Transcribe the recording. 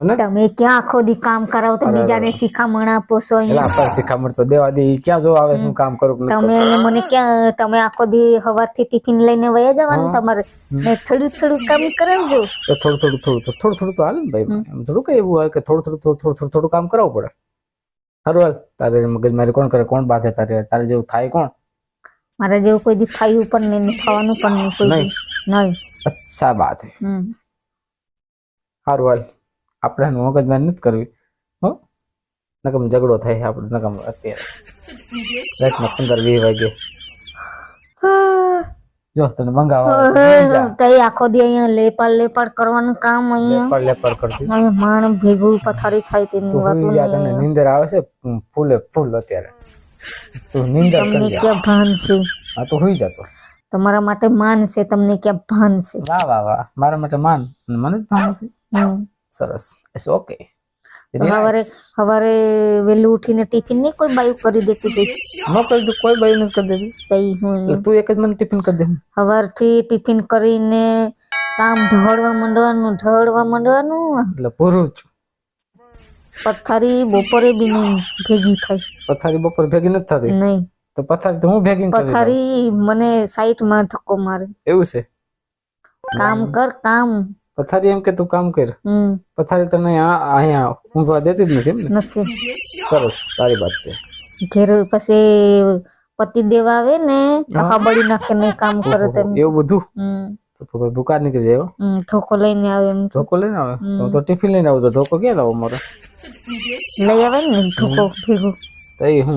તમે ક્યાં આખો દી કામ કરાવો તો બીજાને શિખામણ આપો છો અહીંયા? આપણે શીખામણ તો દેવા દે ક્યાં જો આવે શું કામ કરું તમે મને ક્યાં તમે આખો દી સવારથી ટિફિન લઈને વયા જવાનું તમારે? ને થોડું થોડું કામ કરાવજો. તો થોડું થોડું થોડું થોડું થોડું થોડું તો હાલ ભાઈ. એમ થોડું કઈ એવું હોય કે થોડું થોડું થોડું થોડું થોડું કામ કરાવવું પડે. સારું હાલ તારે મગજ મારે કોણ કરે કોણ બાધે તારે? તારે જેવું થાય કોણ? મારા જેવું કોઈ દી થયું પણ નહીં થવાનું પણ નહીં કોઈ નહીં. અચ્છા બાત હે. હારું હાલ. આપણે એનું મગજ મારી નથી કરવી હો? નકમ ઝઘડો થાય છે આપણે નકમ અત્યારે. રાતના પંદર વીસ વાગે. જો તને મંગાવો. તઈ આખો દી અહીંયા લેપાડ લેપાડ કરવાનું કામ અહીંયા. લેપડ લેપડ કરતી. મને માણ ભેગું પથારી થાય તેની વાત નહીં તને નીંદર આવે છે ફૂલે ફૂલ અત્યારે. તું નીંદર તમને કરી ક્યાં ભાન છે? આ તો હોઈ જતો તમારા માટે માન છે તમને ક્યાં ભાન છે? વાહ વાહ વાહ. મારા માટે માન. અને મને જ ભાન નથી. સરસ. ઇટ્સ ઓકે સવારે સવારે વહેલું ઉઠીને ટિફિન નહીં કોઈ બાયું કરી દેતી કઈ? ન કરી દઉં કોઈ બાયું નથી કરી દેતી. તઈ હું તું એક જ મને ટિફિન કરી દે સવારથી ટિફિન કરીને કામ ઢળવા મંડવાનું ઢળવા માંડવાનું. એટલે પૂરું છું. પથારી બપોરે બી નહીં ભેગી થાય. પથારી બપોરે ભેગી નથી થતી? નહીં. તો પથારી તો હું ભેગી પથારી મને સાઈટમાં ધક્કો મારે. એવું છે? કામ કર કામ. પથારી એમ કે તું કામ કર. પથારી તને અહીંયા ઊંઘવા દેતી જ નથી નથી. સરસ સારી વાત છે. ઘેર પછી પતિ દેવ આવે ને હાબડી નાખે ને કામ કરે તેમ. એવું બધું? તો તો ભાઈ ભૂકા નીકળી જાય ધોકો લઈને આવે એમ. ધોકો લઈને આવે? તો તો ટિફિન લઈને આવું તો ધોકો ક્યાં લાવો મારો? લઈ આવે ને ધોકો ભેગું. તો એ હું